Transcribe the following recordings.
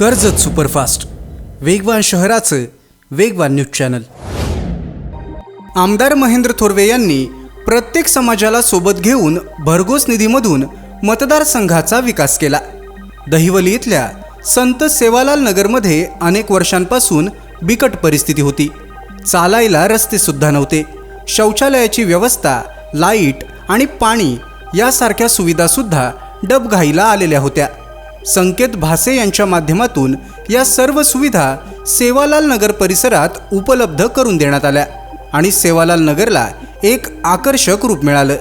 Karjat superfast. वेगवान शहराचं वेगवान न्यूज चॅनल. आमदार महेंद्र थोरवे यांनी प्रत्येक समाजाला सोबत घेऊन भरघोस निधीमधून मतदारसंघाचा विकास केला. दहिवली इथल्या संत सेवालाल नगरमध्ये अनेक वर्षांपासून बिकट परिस्थिती होती. चालायला रस्तेसुद्धा नव्हते. शौचालयाची व्यवस्था लाइट आणि पाणी यासारख्या सुविधासुद्धा डबघाईला आलेल्या होत्या. संकेत भासे यांच्या माध्यमातून या सर्व सुविधा सेवालाल नगर परिसरात उपलब्ध करून देण्यात आल्या आणि सेवालाल नगरला एक आकर्षक रूप मिळालं.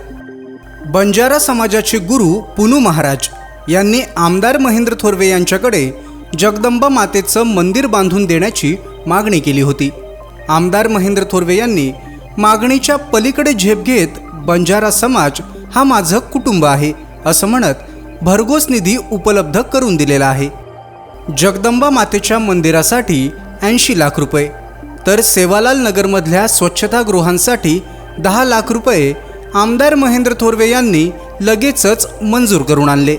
बंजारा समाजाचे गुरु पुनू महाराज यांनी आमदार महेंद्र थोरवे यांच्याकडे जगदंबा मातेचं मंदिर बांधून देण्याची मागणी केली होती. आमदार महेंद्र थोरवे यांनी मागणीच्या पलीकडे झेप घेत बंजारा समाज हा माझं कुटुंब आहे असं म्हणत भरघोस निधी उपलब्ध करून दिलेला आहे. जगदंबा मातेच्या मंदिरासाठी ऐंशी लाख रुपये तर सेवालाल नगरमधल्या स्वच्छतागृहांसाठी दहा लाख रुपये आमदार महेंद्र थोरवे यांनी लगेचच मंजूर करून आणले.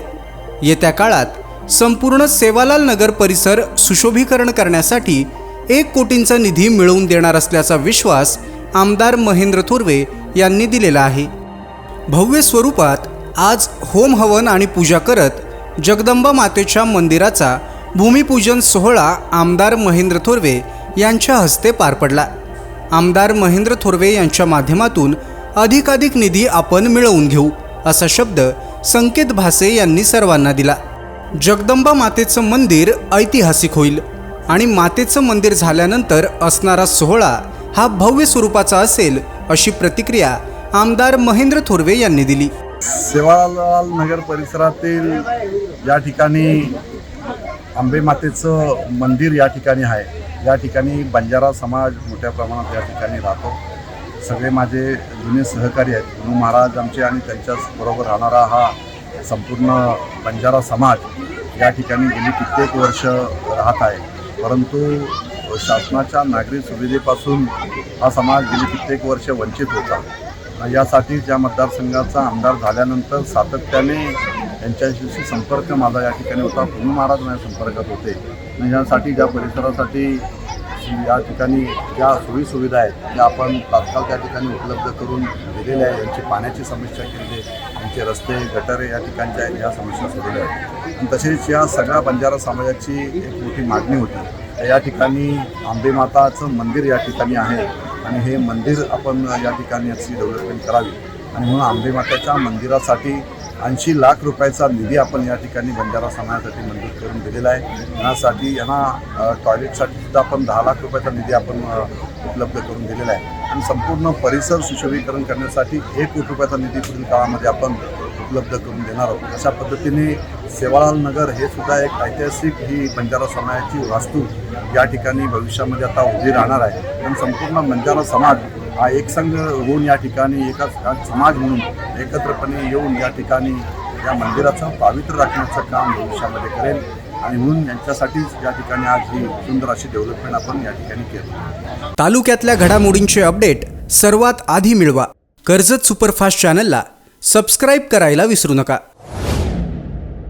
येत्या काळात संपूर्ण सेवालाल नगर परिसर सुशोभीकरण करण्यासाठी एक कोटींचा निधी मिळवून देणार असल्याचा विश्वास आमदार महेंद्र थोरवे यांनी दिलेला आहे. भव्य स्वरूपात आज होम हवन आणि पूजा करत जगदंबा मातेच्या मंदिराचा भूमिपूजन सोहळा आमदार महेंद्र थोरवे यांच्या हस्ते पार पडला. आमदार महेंद्र थोरवे यांच्या माध्यमातून अधिकाधिक निधी आपण मिळवून घेऊ असा शब्द संकेत भासे यांनी सर्वांना दिला. जगदंबा मातेचं मंदिर ऐतिहासिक होईल आणि मातेचं मंदिर झाल्यानंतर असणारा सोहळा हा भव्य स्वरूपाचा असेल अशी प्रतिक्रिया आमदार महेंद्र थोरवे यांनी दिली. सेवालाल नगर परिसरातील या ठिकाणी आंबे मातेचं मंदिर या ठिकाणी आहे. या ठिकाणी बंजारा समाज मोठ्या प्रमाणात या ठिकाणी राहतो. सगळे माझे जुने सहकारी आहेत. गुरु महाराज आमचे आणि त्यांच्याच बरोबर राहणारा हा संपूर्ण बंजारा समाज या ठिकाणी गेली कित्येक वर्ष राहत आहे. परंतु शासनाच्या नागरी सुविधेपासून हा समाज गेली कित्येक वर्ष वंचित होता. यासाठी ज्या मतदारसंघाचा आमदार झाल्यानंतर सातत्याने त्यांच्याशी संपर्क माझा या ठिकाणी होता. पूर्ण महाराज माझ्या संपर्कात होते. आणि यासाठी ज्या परिसरासाठी या ठिकाणी ज्या सोयीसुविधा आहेत त्या आपण तात्काळ त्या ठिकाणी उपलब्ध करून दिलेल्या आहे यांची पाण्याची समस्या केली त्यांचे यांचे रस्ते गटारे या ठिकाणच्या आहेत या समस्या सोडवल्या आहेत. आणि तसेच या सगळ्या बंजारा समाजाची एक मोठी मागणी होती. या ठिकाणी आंबेमाताचं मंदिर या ठिकाणी आहे. आणि हे मंदिर आपण या ठिकाणी याची डेव्हलपमेंट करावी. आणि म्हणून आंबेमाताच्या मंदिरासाठी ऐंशी लाख रुपयाचा निधी आपण या ठिकाणी बंजारा समाजासाठी मंजूर करून दिलेला आहे. यासाठी यांना टॉयलेटसाठी सुद्धा आपण दहा लाख रुपयाचा निधी आपण उपलब्ध करून दिलेला आहे. आणि संपूर्ण परिसर सुशोभीकरण करण्यासाठी एक कोटी रुपयाचा निधी पुढील काळामध्ये आपण उपलब्ध करून देणार आहोत. अशा पद्धतीने सेवालाल नगर हे सुद्धा एक ऐतिहासिक ही बंजारा समाजाची वास्तू या ठिकाणी भविष्यामध्ये आता उभी राहणार आहे. आणि संपूर्ण बंजारा समाज हा एकसंघ होऊन या ठिकाणी एकाच समाज म्हणून एकत्रपणे येऊन या ठिकाणी या मंदिराचं पावित्र्य राखण्याचं काम भविष्यामध्ये करेल. आणि म्हणून यांच्यासाठीच या ठिकाणी आज ही सुंदर अशी डेव्हलपमेंट आपण या ठिकाणी केली. तालुक्यातल्या घडामोडींचे अपडेट सर्वात आधी मिळवा. कर्जत सुपरफास्ट चॅनलला सबस्क्राईब करायला विसरू नका.